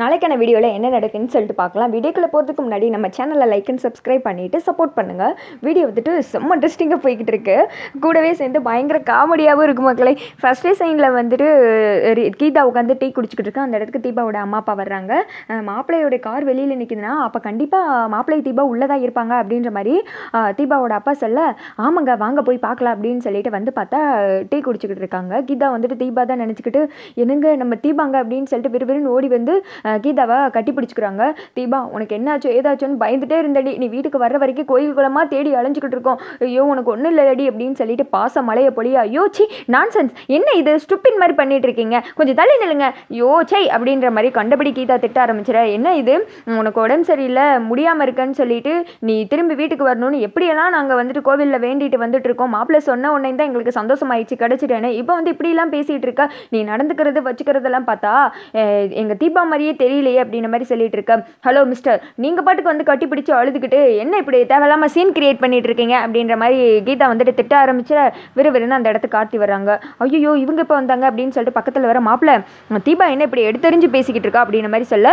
நாளைக்கான வீடியோவில் என்ன நடக்குன்னு சொல்லிட்டு பார்க்கலாம். வீடியோக்குள்ளே போகிறதுக்கு முன்னாடி நம்ம சேனலை லைக் அண்ட் சப்ஸ்கிரைப் பண்ணிவிட்டு சப்போர்ட் பண்ணுங்கள் வீடியோ வந்துட்டு செம்ம இன்ட்ரெஸ்டிங்காக போய்கிட்டு இருக்கு. கூடவே சேர்ந்து பயங்கர காமெடியாகவும் இருக்கும் மக்களே. ஃபஸ்ட்டே சைனில் வந்துட்டு கீதா உட்காந்து டீ குடிச்சிக்கிட்டு இருக்கா. அந்த இடத்துக்கு தீபாவோட அம்மா அப்பா வர்றாங்க. மாப்பிள்ளையோட கார் வெளியில் நிற்கிதுன்னா அப்போ கண்டிப்பாக மாப்பிள்ளை தீபா உள்ளே தான் இருப்பாங்க அப்படின்ற மாதிரி தீபாவோட அப்பா சொல்ல ஆமாங்க வாங்க போய் பார்க்கலாம் அப்படின்னு சொல்லிட்டு வந்து பார்த்தா டீ குடிச்சிக்கிட்டு இருக்காங்க. கீதா வந்துட்டு தீபா தான் நினச்சிக்கிட்டு என்னங்க நம்ம தீபாங்க? அப்படின்னு சொல்லிட்டு விறுவிறுன்னு ஓடி வந்து கீதாவை கட்டி பிடிச்சிக்கிறாங்க. தீபா உனக்கு என்னாச்சோ ஏதாச்சோன்னு பயந்துட்டே இருந்தடி. நீ வீட்டுக்கு வர்ற வரைக்கும் கோயில் குளமாக தேடி அலைஞ்சிக்கிட்டு இருக்கோம். ஐயோ உனக்கு ஒன்றும் இல்லடி அப்படின்னு சொல்லிட்டு பாச மலைய பொழிய ஐயோ சி நான்சென்ஸ் என்ன இது? ஸ்டுப்பின் மாதிரி பண்ணிட்டு இருக்கீங்க. கொஞ்சம் தள்ளி நில்லுங்க. யோ சை அப்படின்ற மாதிரி கண்டபடி கீதா திட்ட ஆரம்பிச்சிட என்ன இது? உனக்கு உடம்பு சரியில்லை முடியாமல் இருக்கேன்னு சொல்லிட்டு நீ திரும்பி வீட்டுக்கு வரணும்னு எப்படியெல்லாம் நாங்கள் வந்துட்டு கோவிலில் வேண்டிட்டு வந்துட்டு இருக்கோம். மாப்பிள்ளை சொன்ன உடனே தான் எங்களுக்கு சந்தோஷமாயிடுச்சு கிடச்சிட்டேன்னு. இப்போ வந்து இப்படிலாம் பேசிகிட்டு இருக்க? நீ நடந்துக்கிறது வச்சுக்கிறதெல்லாம் பார்த்தா எங்கள் தீபா மாதிரியே தெரியலையே அப்படின்ற மாதிரி சொல்லிட்டு இருக்க ஹலோ மிஸ்டர் நீங்க பாட்டுக்கு வந்து கட்டி பிடிச்சி அழுதுகிட்டு என்ன இப்படி தேவையில்லாம சீன் கிரியேட் பண்ணிட்டு இருக்கீங்க அப்படின்ற மாதிரி கீதா வந்துட்டு திட்ட ஆரம்பிச்சு விறுவிறுன்னு அந்த இடத்துக்கு காட்டி வர்றாங்க. ஐயோ இவங்க இப்போ வந்தாங்க அப்படின்னு சொல்லிட்டு பக்கத்தில் வர மாப்பிள்ள தீபா என்ன இப்படி எடுத்தறிஞ்சு பேசிக்கிட்டு இருக்கா அப்படின்ற மாதிரி சொல்ல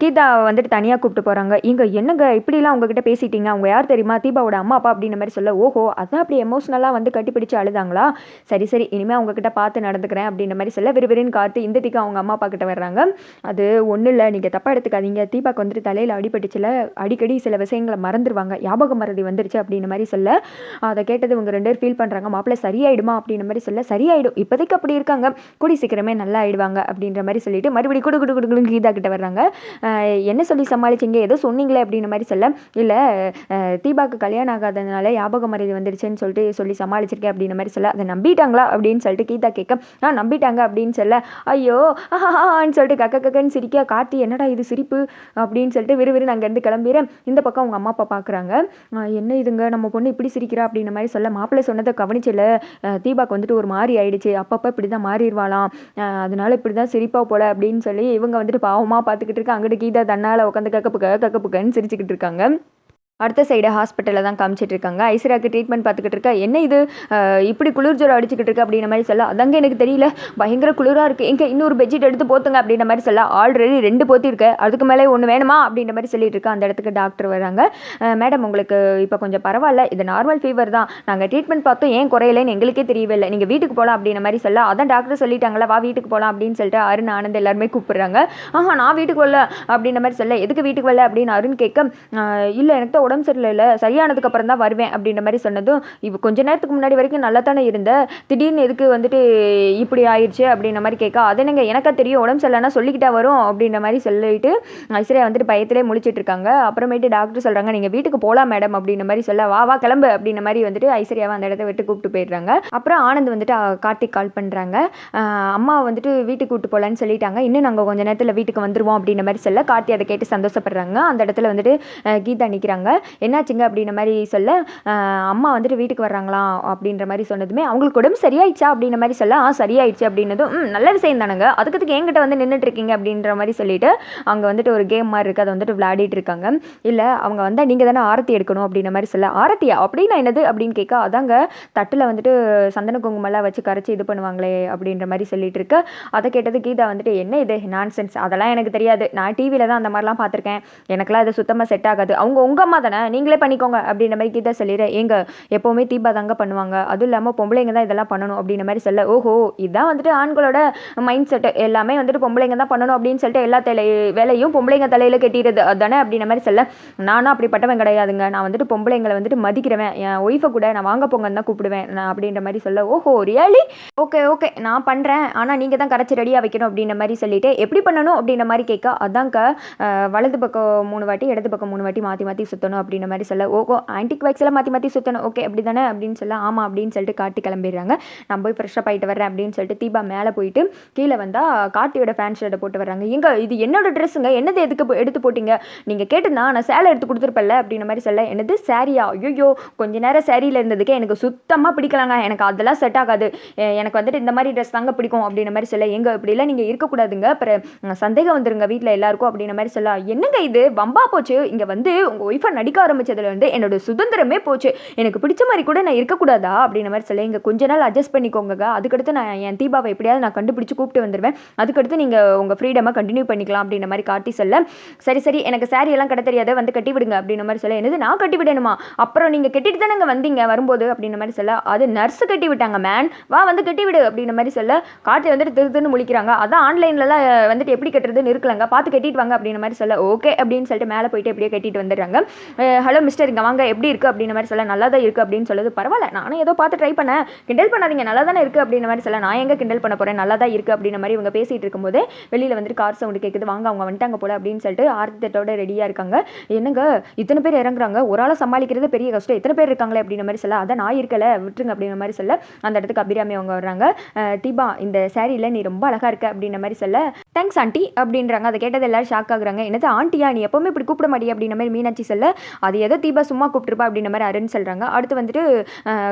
கீதா வந்துட்டு தனியாக கூப்பிட்டு போகிறாங்க இங்க என்னங்க இப்படிலாம் உங்ககிட்ட பேசிட்டீங்க? அவங்க யார் தெரியுமா? தீபாவோட அம்மா அப்பா அப்படின்ற மாதிரி சொல்ல ஓஹோ அதான் அப்படி எமோஷ்னலாக வந்து கட்டிப்பிடிச்சு அழுதாங்களா? சரி சரி இனிமேல் உங்ககிட்ட பார்த்து நடந்துக்கிறேன் அப்படின்ற மாதிரி சொல்ல விறுவிறுன்னு காத்து இந்த திக்கு அவங்க அம்மா அப்பா கிட்ட வர்றாங்க. அது ஒன்றும் இல்லை. நீங்கள் தப்பாக எடுத்துக்காதீங்க. தீபாக்கு வந்துட்டு தலையில் அடிபட்டுச்சுல. அடிக்கடி சில விஷயங்களை மறந்துடுவாங்க ஞாபக மறதி வந்துருச்சு அப்படின்னு மாதிரி சொல்ல. அதை கேட்டது இவங்க ரெண்டு பேர் ஃபீல் பண்ணுறாங்க மாப்பிள்ளை சரியாயிடுமா? அப்படின்ற மாதிரி சொல்ல. சரியாயிடும். இப்போதைக்கு அப்படி இருக்காங்க. கூடி சீக்கிரமே நல்லா ஆயிடுவாங்க அப்படின்ற மாதிரி சொல்லிட்டு மறுபடியும் குடு குடு குடு குடுன்னு கீதா கிட்ட வர்றாங்க. என்ன சொல்லி சமாளிச்சிங்க? ஏதோ சொன்னீங்களே? அப்படின்ற மாதிரி சொல்ல. இல்லை தீபாக்கு கல்யாணம் ஆகாததுனால ஞாபக மறதி வந்துருச்சுன்னு சொல்லிட்டு சொல்லி சமாளிச்சிருக்கேன். அப்படின்ற மாதிரி சொல்ல. அதை நம்பிட்டாங்களா? அப்படின்னு சொல்லிட்டு கீதா கேட்க. ஆ நம்பிட்டாங்க. அப்படின்னு சொல்ல. ஐயோ! ஆன்னு சொல்லிட்டு கக்க கக்கன்னு சிரிக்க கார்த்தி என்னடா இது சிரிப்பு? அப்படின்னு சொல்லிட்டு விறுவிறுன்னு அங்கேருந்து கிளம்பிடுறேன் இந்த பக்கம் அவங்க அம்மா அப்பா பார்க்குறாங்க என்ன இதுங்க? நம்ம பொண்ணு இப்படி சிரிக்கிறா? அப்படின்ற மாதிரி சொல்ல மாப்பிள்ளை சொன்னதை கவனிச்சில்ல தீபாக்கு வந்துட்டு ஒரு மாதிரி ஆயிடுச்சு. அப்பப்போ இப்படி தான் மாறிடுவாளாம் அதனால இப்படி தான் சிரிப்பா போல அப்படின்னு சொல்லி இவங்க வந்துட்டு பாவமாக பார்த்துக்கிட்டு இருக்க அங்கிட்டு கீதா தன்னால் உட்காந்து கக்கப்புக்க கக்கப்புக்கன்னு சிரிச்சுக்கிட்டு இருக்காங்க. அடுத்த சைடு ஹாஸ்பிட்டலில் தான் காமிச்சிட்டு இருக்காங்க. ஐஸ்வர்யாக்கு ட்ரீட்மெண்ட் பார்த்துக்கிட்டு இருக்கா? என்ன இது? இப்படி குளிர் ஜுரம் அடிச்சுக்கிட்டு இருக்கு? அப்படின்ற மாதிரி சொல்ல அதாங்க எனக்கு தெரியல. பயங்கர குளிராக இருக்குது எங்கே இன்னொரு பெட்ஷீட் எடுத்து போத்துங்க அப்படின்ற மாதிரி சொல்ல ஆல்ரெடி ரெண்டு போத்தி இருக்கு அதுக்கு மேலே ஒன்று வேணுமா? அப்படின்ற மாதிரி சொல்லிட்டு இருக்கா. அந்த இடத்துக்கு டாக்டர் வராங்க. மேடம் உங்களுக்கு இப்போ கொஞ்சம் பரவாயில்ல. இது நார்மல் ஃபீவர் தான். நாங்கள் ட்ரீட்மெண்ட் பார்த்தோம். ஏன் குறையலைன்னு எங்களுக்கே தெரியவே இல்லை நீங்கள் வீட்டுக்கு போகலாம் அப்படின்ற மாதிரி சொல்ல அதான் டாக்டர் சொல்லிட்டாங்களா? வா வீட்டுக்கு போகலாம் அப்படின்னு சொல்லிட்டு அருண் ஆனந்த் எல்லாருமே கூப்பிடுறாங்க. ஆஹா நான் வீட்டுக்கு வரல அப்படின்ற மாதிரி சொல்ல எதுக்கு வீட்டுக்கு வரல அப்படின்னு அருண் கேட்க இல்லை எனக்கு உடம்பு சரியில்லை சரியானதுக்கு அப்புறம் தான் வருவேன் அப்படின்ற மாதிரி சொன்னதும் இப்போ கொஞ்ச நேரத்துக்கு முன்னாடி வரைக்கும் நல்லா தானே இருந்த திடீர்னு எதுக்கு வந்துட்டு இப்படி ஆயிடுச்சு அப்படின்ற மாதிரி கேட்க அது என்னங்க எனக்கா தெரியும் உடம்பு சரியில்லைன்னா சொல்லிக்கிட்டா வரும் அப்படின்ற மாதிரி சொல்லிட்டு ஐஸ்வர்யா வந்துட்டு பயத்திலே முழிச்சிட்டு இருக்காங்க. அப்புறமேட்டு டாக்டர் சொல்கிறாங்க நீங்கள் வீட்டுக்கு போகலாம் மேடம் அப்படின்ற மாதிரி சொல்ல வா வா கிளம்பு அப்படின்ற மாதிரி வந்துட்டு ஐஸ்வர்யாவை அந்த இடத்த விட்டு கூப்பிட்டு போயிடுறாங்க. அப்புறம் ஆனந்த் வந்துட்டு கார்த்திக் கால் பண்ணுறாங்க அம்மா வந்துட்டு வீட்டுக்கு கூப்பிட்டு போகலான்னு சொல்லிட்டாங்க. இன்னும் நாங்கள் கொஞ்ச நேரத்தில் வீட்டுக்கு வந்துடுவோம் அப்படின்ற மாதிரி சொல்ல கார்த்தி அதை கேட்டு சந்தோஷப்படுறாங்க. அந்த இடத்துல வந்துட்டு கீதா நிற்கிறாங்க என்னாச்சுங்க? அப்படின்ற மாதிரி சொல்ல அம்மா வந்துட்டு வீட்டுக்கு வர்றாங்களாம் அப்படின்ற மாதிரி சொன்னதுமே அவங்களுக்கு உடம்பு சரியாயிடுச்சா? அப்படின்ற மாதிரி சொல்ல ஆ சரியாயிடுச்சு அப்படின்னதும் நல்ல விஷயம் தானுங்க. அதுக்கு என்கிட்ட வந்து நின்றுட்டு இருக்கீங்க அப்படின்ற மாதிரி சொல்லிட்டு அங்கே வந்துட்டு ஒரு கேம் மாதிரி இருக்குது அதை வந்துட்டு விளையாடிட்டு இருக்காங்க. இல்லை அவங்க வந்தால் நீங்கள் தானே ஆரத்தி எடுக்கணும்? அப்படின்ற மாதிரி சொல்ல ஆரத்தியா? அப்படின்னா என்னது? அப்படின்னு கேட்க அதாங்க தட்டில் வந்துட்டு சந்தன குங்குமெல்லாம் வச்சு கரைச்சி இது பண்ணுவாங்களே? அப்படின்ற மாதிரி சொல்லிட்டு இருக்க. அதை கேட்டது கீதா வந்துட்டு என்ன இது? நான்சென்ஸ். அதெல்லாம் எனக்கு தெரியாது. நான் டிவியில் தான் அந்த மாதிரிலாம் பார்த்துருக்கேன். எனக்குலாம் இது சுத்தமாக செட் ஆகாது. அவங்க உங்கள் அம்மா தானே நீங்களே பண்ணிக்கோங்க அப்படின்ற மாதிரி கீதா சொல்லிடுறேன் எங்க எப்போவுமே தீபா தாங்க பண்ணுவாங்க. அதுவும் இல்லாமல் பொம்பளைங்க தான் இதெல்லாம் பண்ணணும் அப்படின்ற மாதிரி சொல்ல. ஓஹோ இதுதான் வந்துட்டு ஆண்களோட மைண்ட் செட் எல்லாமே வந்துட்டு பொம்பளைங்க தான் பண்ணணும் அப்படின்னு சொல்லிட்டு எல்லா தலை வேலையும் பொம்பளைங்க தலையில் கட்டிடுறது அதானே அப்படின்ற மாதிரி சொல்ல. நானும் அப்படிப்பட்டவன் கிடையாதுங்க. நான் வந்துட்டு பொம்பளைங்களை வந்துட்டு மதிக்கிறவன். என் ஒய்ஃபை கூட நான் வாங்க போங்கன்னு தான் கூப்பிடுவேன். நான் அப்படின்ற மாதிரி சொல்ல. ஓஹோ ரியாலி ஓகே ஓகே நான் பண்ணுறேன் ஆனால் நீங்கள் தான் கரைச்சி ரெடியாக வைக்கணும் அப்படின்ற மாதிரி சொல்லிட்டு எப்படி பண்ணணும் அப்படின்ற மாதிரி கேட்க. அதான்க்கா வலது பக்கம் மூணு வாட்டி இடது பக்கம் மூணு வாட்டி மாற்றி மாற்றி சுற்றணும் அப்படின்ற மாதிரி சொல்ல ஓகோ ஆன்டிக் வைக்ஸ் எல்லாம் மாற்றி மாற்றி சுற்றணும் ஓகே அப்படி தானே அப்படின்னு சொல்ல ஆமாம் அப்படின்னு சொல்லிட்டு காட்டி கிளம்பிடுறாங்க. நான் போய் ஃப்ரெஷ்ஷப் ஆகிட்டு வரேன் அப்படின்னு சொல்லிட்டு தீபா மேலே போயிட்டு கீழே வந்தால் காட்டியோட ஃபேன் ஷர்ட்டை போட்டு வர்றாங்க. எங்கே இது என்னோட ட்ரெஸ்ஸுங்க என்னது எதுக்கு போ- எடுத்து போட்டிங்க? நீங்கள் கேட்டுனா நான் சேலை எடுத்து கொடுத்துருப்பேன்ல அப்படின்ற மாதிரி சொல்ல என்னது சாரியா ஐயோ கொஞ்ச நேரம் சாரியில் இருந்ததுக்கே எனக்கு சுத்தமாக பிடிக்கலாங்க. எனக்கு அதெல்லாம் செட் ஆகாது. எனக்கு வந்துட்டு இந்த மாதிரி ட்ரெஸ் தாங்க பிடிக்கும் அப்படின்ற மாதிரி சொல்ல எங்கே இப்படிலாம் நீங்கள் இருக்கக்கூடாதுங்க. அப்புறம் சந்தேகம் வந்துருங்க வீட்டில் எல்லாருக்கும் அப்படின்ற மாதிரி சொல்ல என்னங்க இது? வம்பா போச்சு. இங்கே வந்து உங்கள் ஒய்ஃபை நடிக்க ஆரம்பிச்சதுலேருந்து என்னோட சுதந்திரமே போச்சு. எனக்கு பிடிச்ச மாதிரி கூட நான் இருக்கக்கூடாதா? அப்படின்ற மாதிரி சொல்லி இங்கே கொஞ்ச நாள் அட்ஜஸ்ட் பண்ணிக்கோங்க அதுக்கடுத்து நான் என் தீபாவை எப்படியாவது நான் கண்டுபிடிச்சு கூப்பிட்டு வந்துடுவேன் அதுக்கடுத்து நீங்கள் உங்கள் ஃப்ரீடமாக கண்டினியூ பண்ணிக்கலாம் அப்படின்ற மாதிரி காட்டி சொல்ல சரி சரி எனக்கு சாரி எல்லாம் கட்ட தெரியாத வந்து கட்டி விடுங்க அப்படின்ற மாதிரி சொல்ல என்னது நான் கட்டி விடணுமா? அப்புறம் நீங்கள் கட்டிட்டு தானே வந்தீங்க வரும்போது அப்படின்ற மாதிரி சொல்ல அது நர்ஸு கட்டி விட்டாங்க மேன் வா வந்து கட்டி விடு அப்படின்ற மாதிரி சொல்ல காட்டி வந்துட்டு திரு திருன்னு முழிக்கிறாங்க. அதான் ஆன்லைன்லலாம் வந்துட்டு எப்படி கட்டுறதுன்னு இருக்கலங்க பார்த்து கட்டிட்டு வாங்க அப்படின்ற மாதிரி சொல்ல ஓகே அப்படின்னு சொல்லிட்டு மேலே போயிட்டு எப்படியோ கட்டிட்டு வந்துடுறாங்க. ஹலோ மிஸ்டர் இங்கே வாங்க. எப்படி இருக்குது அப்படின்ற மாதிரி சொல்ல நல்லா தான் இருக்குது அப்படின்னு சொல்லுது. பரவாயில்ல. நானும் ஏதோ பார்த்து ட்ரை பண்ணேன். கிண்டல் பண்ணாதீங்க. நல்லா தானே இருக்குது அப்படின்ற மாதிரி சொல்ல நான் எங்கே கிண்டல் பண்ண போகிறேன் நல்லா தான் இருக்குது அப்படின்ற மாதிரி இவங்க பேசிகிட்டு இருக்கும்போது வெளியில் வந்துட்டு கார் சவுண்டு கேட்குது வாங்க அவங்க வந்துட்டாங்க போல அப்படின்னு சொல்லிட்டு ஆர்த்தத்தோட ரெடியாக இருக்காங்க. என்னங்க? இத்தனை பேர் இறங்குறாங்க. ஒரு ஆளை சமாளிக்கிறது பெரிய கஷ்டம். இத்தனை பேர் இருக்காங்களே அப்படின்ற மாதிரி சொல்ல அதை நான் இருக்கல. விட்டுருங்க அப்படின்ற மாதிரி சொல்ல அந்த இடத்துக்கு அபிராமி அவங்க வர்றாங்க. தீபா இந்த சாரியில் நீ ரொம்ப அழகாக இருக்க அப்படின்ற மாதிரி சொல்ல தேங்க்ஸ் ஆண்டி அப்படின்றாங்க. அதை கேட்டது எல்லாரும் ஷாக் ஆகுறாங்க. என்னது ஆண்டியா நீ எப்பவுமே இப்படி கூப்பிட மாட்டியா அப்படின்ற மாதிரி மீனாட்சி சொல்ல அது எதை தீபா சும்மா கூப்பிட்டுருப்பா அப்படின்ற மாதிரி அருண் சொல்கிறாங்க அடுத்து வந்துட்டு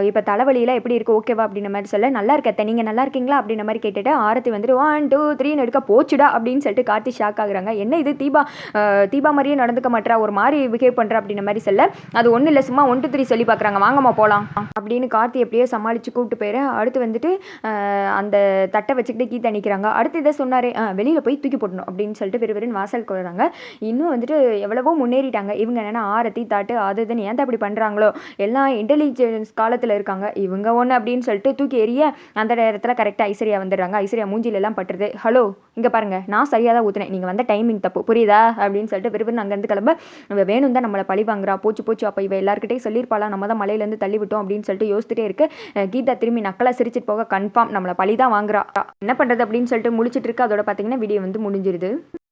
இப்போ தலைவலியில் எப்படி இருக்குது ஓகேவா அப்படின்ற மாதிரி சொல்ல நல்லா இருக்கத்த நீங்கள் நல்லா இருக்கீங்களா? அப்படின்ற மாதிரி கேட்டுட்டு ஆரத்தி வந்துட்டு ஒன் டூ த்ரீன்னு எடுக்க போச்சுடா அப்படின்னு சொல்லிட்டு கார்த்தி ஷாக் ஆகுறாங்க. என்ன இது தீபா? தீபா மாதிரியே நடந்துக்க மாட்டா ஒரு மாதிரி பிஹேவ் பண்ணுறா அப்படின்ற மாதிரி சொல்ல அது ஒன்றும் இல்லை சும்மா ஒன் டூ த்ரீ சொல்லி பார்க்குறாங்க வாங்கம்மா போகலாம் அப்படின்னு கார்த்தி எப்படியோ சமாளித்து கூப்பிட்டு போயிடு அடுத்து வந்துட்டு அந்த தட்டை வச்சுக்கிட்டு கீத்த நிற்கிறாங்க அடுத்து இதை சொன்னாரே வெளியில் போய் தூக்கி போடணும் அப்படின்னு சொல்லிட்டு விறுவிறுன்னு வாசல் கொள்கிறாங்க இன்னும் வந்துட்டு எவ்வளவோ முன்னேறிட்டாங்க. இவங்க என்னென்னா ஆரத்தி தாட்டு அது இதுன்னு ஏன் தான் அப்படி பண்ணுறாங்களோ எல்லாம் இன்டெலிஜென்ஸ் காலத்தில் இருக்காங்க. இவங்க ஒன்று அப்படின்னு சொல்லிட்டு தூக்கி எறிய அந்த நேரத்தில் கரெக்டாக ஐஸ்வர்யா வந்துடுறாங்க. ஐஸ்வர்யா மூஞ்சிலெல்லாம் பட்டுறது பட்டுருது. ஹலோ இங்கே பாருங்கள் நான் சரியாக தான் ஊற்றுனேன் நீங்கள் வந்த டைமிங் தப்பு. புரியுதா? அப்படின்னு சொல்லிட்டு விறுவிறுன்னு அங்கேருந்து கிளம்ப இவ வேணும் தான் நம்மளை பழி வாங்குறா. போச்சு போச்சு. அப்போ இவ எல்லாருக்கிட்டையும் சொல்லியிருப்பாளா? நம்ம தான் மலையிலேருந்து தள்ளி விட்டோம். அப்படின்னு சொல்லிட்டு யோசிச்சுட்டே இருக்கு. கீதா திரும்பி நக்கலாக சிரிச்சிட்டு போக கன்ஃபார்ம் நம்மளை பழி தான் வாங்குறா. என்ன பண்ணுறது அப்படின்னு சொல்லிட்டு முடிச்சிட்டு இருக்கு. அதோட பார்த்தீங்கன்னா வீடியோ வந்து முடிஞ்சிருது.